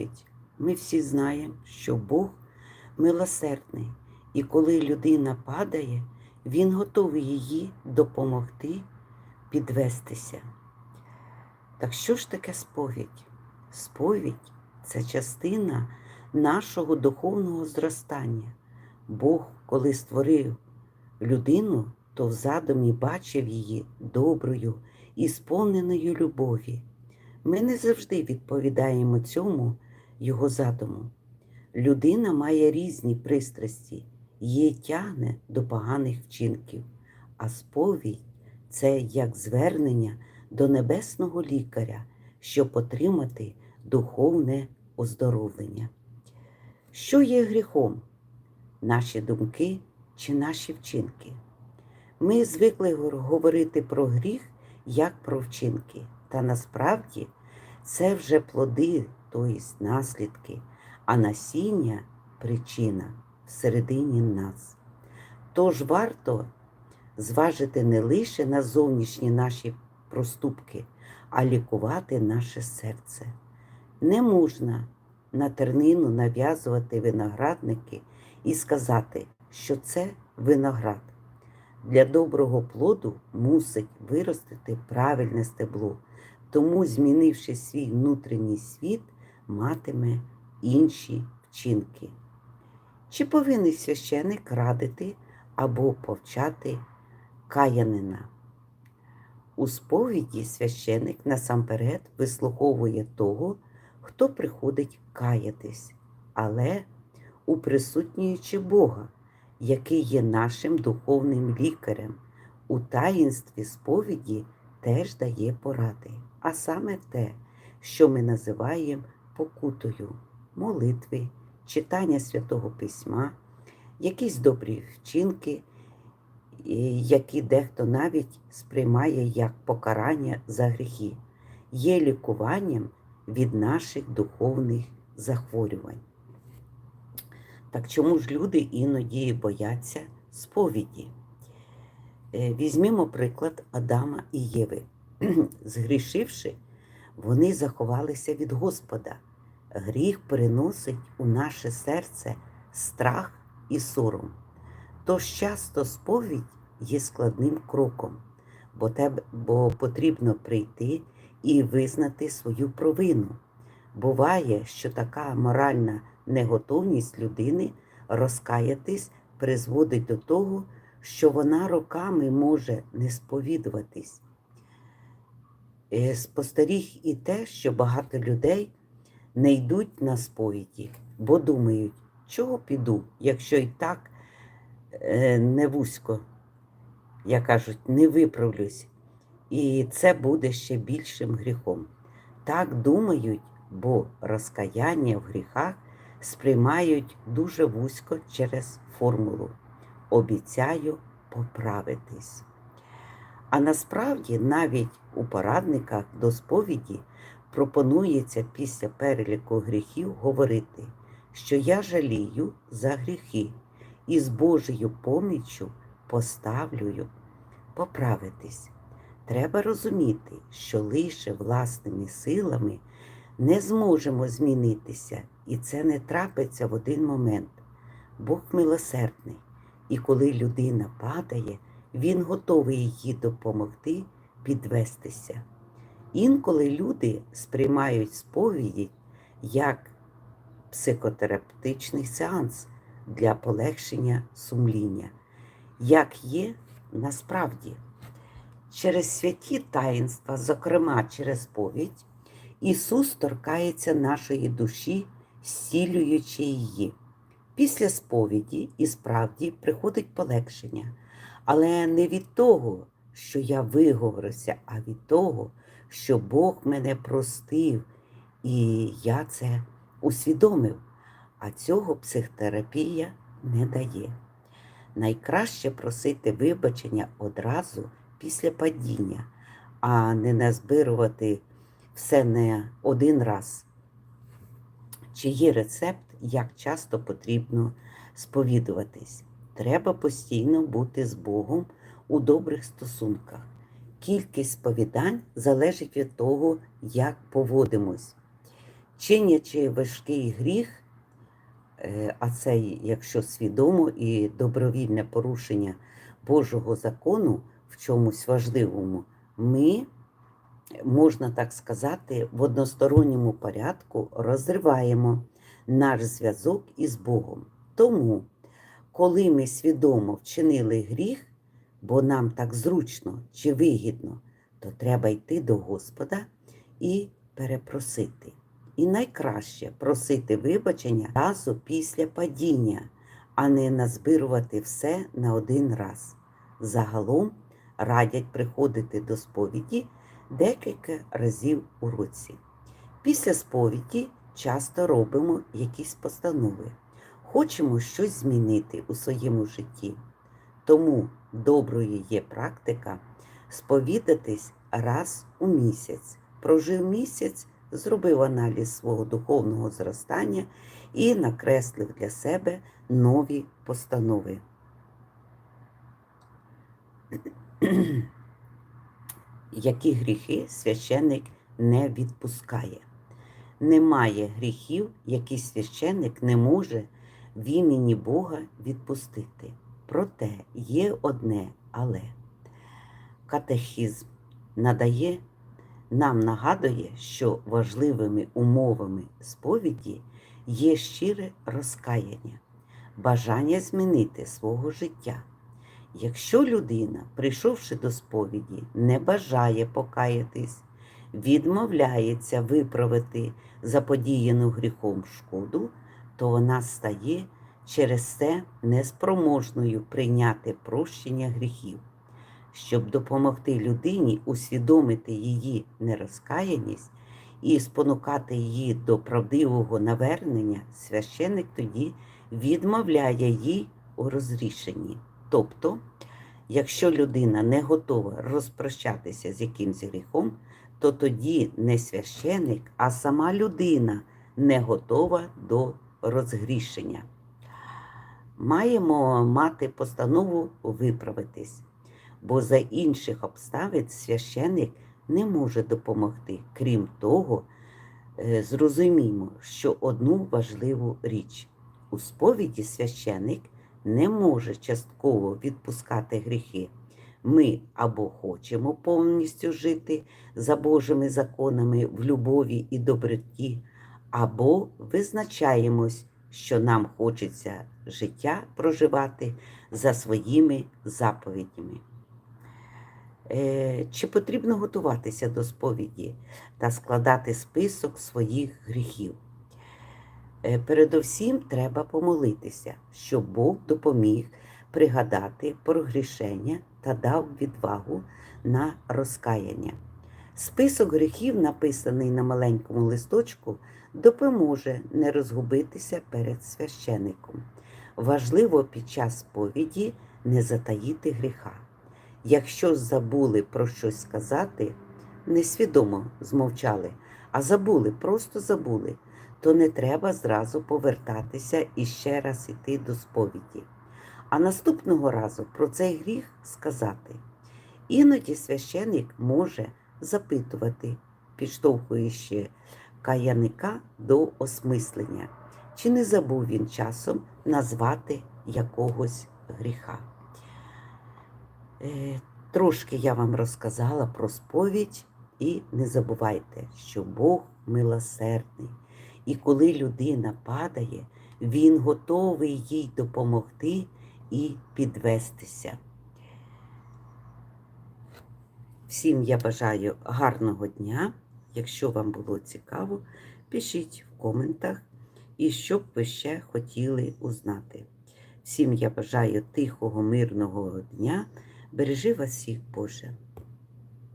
сповідь. Ми всі знаємо, що Бог милосердний, і коли людина падає, Він готовий їй допомогти підвестися. Так що ж таке сповідь? Сповідь це частина нашого духовного зростання. Бог, коли створив людину, то в задумі бачив її доброю і сповненою любові. Ми не завжди відповідаємо цьому його задуму. Людина має різні пристрасті, її тягне до поганих вчинків, а сповідь це як звернення до небесного лікаря, щоб отримати духовне оздоровлення. Що є гріхом? Наші думки чи наші вчинки? Ми звикли говорити про гріх як про вчинки, та насправді це вже плоди, тобто наслідки, а насіння причина всередині нас. Тож варто зважити не лише на зовнішні наші проступки, а лікувати наше серце. Не можна на тернину нав'язувати виноградники і сказати, що це виноград. Для доброго плоду мусить виростити правильне стебло, тому, змінивши свій внутрішній світ, матиме інші вчинки. Чи повинен священик радити або повчати каянина? У сповіді священик насамперед вислуховує того, хто приходить каятись, але уприсутнюючи Бога, який є нашим духовним лікарем, у таїнстві сповіді теж дає поради, а саме те, що ми називаємо покутою, молитви, читання святого письма, якісь добрі вчинки, які дехто навіть сприймає як покарання за гріхи, є лікуванням від наших духовних захворювань. Так чому ж люди іноді бояться сповіді? Е, Візьмімо приклад Адама і Єви. Згрішивши, вони заховалися від Господа. Гріх переносить у наше серце страх і сором. Тож часто сповідь є складним кроком, бо, тебе, бо потрібно прийти і визнати свою провину. Буває, що така моральна неготовність людини розкаятись призводить до того, що вона роками може не сповідуватись. Е, Спостеріг і те, що багато людей не йдуть на сповіді, бо думають, чого піду, якщо і так е, не вузько, як кажуть, не виправлюсь. І це буде ще більшим гріхом. Так думають, бо розкаяння в гріхах сприймають дуже вузько через формулу. Обіцяю поправитись. А насправді навіть у порадниках до сповіді пропонується після переліку гріхів говорити, що я жалію за гріхи і з Божою поміччю поставлюю поправитись. Треба розуміти, що лише власними силами не зможемо змінитися, і це не трапиться в один момент. Бог милосердний, і коли людина падає, Він готовий їй допомогти підвестися. Інколи люди сприймають сповіді як психотерапевтичний сеанс для полегшення сумління, як є насправді. Через святі таїнства, зокрема через сповідь, Ісус торкається нашої душі, зцілюючи її. Після сповіді і справді приходить полегшення, але не від того, що я виговорився, а від того, що Бог мене простив, і я це усвідомив. А цього психотерапія не дає. Найкраще просити вибачення одразу після падіння, а не назбирувати все не один раз. Чи є рецепт, як часто потрібно сповідуватись? Треба постійно бути з Богом у добрих стосунках. Кількість сповідань залежить від того, як поводимось. чинячи важкий гріх, е, а це, якщо свідомо і добровільне порушення Божого закону в чомусь важливому, ми, можна так сказати, в односторонньому порядку розриваємо наш зв'язок із Богом. Тому, коли ми свідомо вчинили гріх, бо нам так зручно чи вигідно, то треба йти до Господа і перепросити. І найкраще просити вибачення разу після падіння, а не назбирувати все на один раз. Загалом радять приходити до сповіді декілька разів у році. Після сповіді часто робимо якісь постанови. Хочемо щось змінити у своєму житті. Тому доброю є практика сповідатись раз у місяць. Прожив місяць, зробив аналіз свого духовного зростання і накреслив для себе нові постанови. Які гріхи священник не відпускає? Немає гріхів, які священник не може в імені Бога відпустити. Проте є одне але. Катехізм надає, нам нагадує, що важливими умовами сповіді є щире розкаяння, бажання змінити свого життя. Якщо людина, прийшовши до сповіді, не бажає покаятись, відмовляється виправити заподіяну гріхом шкоду, то вона стає через це неспроможною прийняти прощення гріхів. Щоб допомогти людині усвідомити її нерозкаяність і спонукати її до правдивого навернення, священник тоді відмовляє їй у розрішенні. Тобто, якщо людина не готова розпрощатися з якимсь гріхом, то тоді не священик, а сама людина не готова до розгрішення. Маємо мати постанову виправитись, бо за інших обставин священик не може допомогти. Крім того, е, зрозуміємо, що одну важливу річ у сповіді священик не може частково відпускати гріхи. Ми або хочемо повністю жити за Божими законами в любові і доброті, або визначаємось, що нам хочеться життя проживати за своїми заповідями. Е, Чи потрібно готуватися до сповіді та складати список своїх гріхів? Е, Передовсім треба помолитися, щоб Бог допоміг пригадати про грішення та дав відвагу на розкаяння. Список гріхів, написаний на маленькому листочку, допоможе не розгубитися перед священиком. Важливо під час сповіді не затаїти гріха. Якщо забули про щось сказати, несвідомо змовчали, а забули, просто забули, то не треба зразу повертатися і ще раз іти до сповіді. А наступного разу про цей гріх сказати. Іноді священик може запитувати, підштовхуючи каяника до осмислення, чи не забув він часом назвати якогось гріха. Е, Трошки я вам розказала про сповідь, і не забувайте, що Бог милосердний. І коли людина падає, Він готовий їй допомогти і підвестися. Всім я бажаю гарного дня. Якщо вам було цікаво, пишіть в коментах і що б ви ще хотіли узнати. Всім я бажаю тихого, мирного дня. Бережи вас всіх, Боже.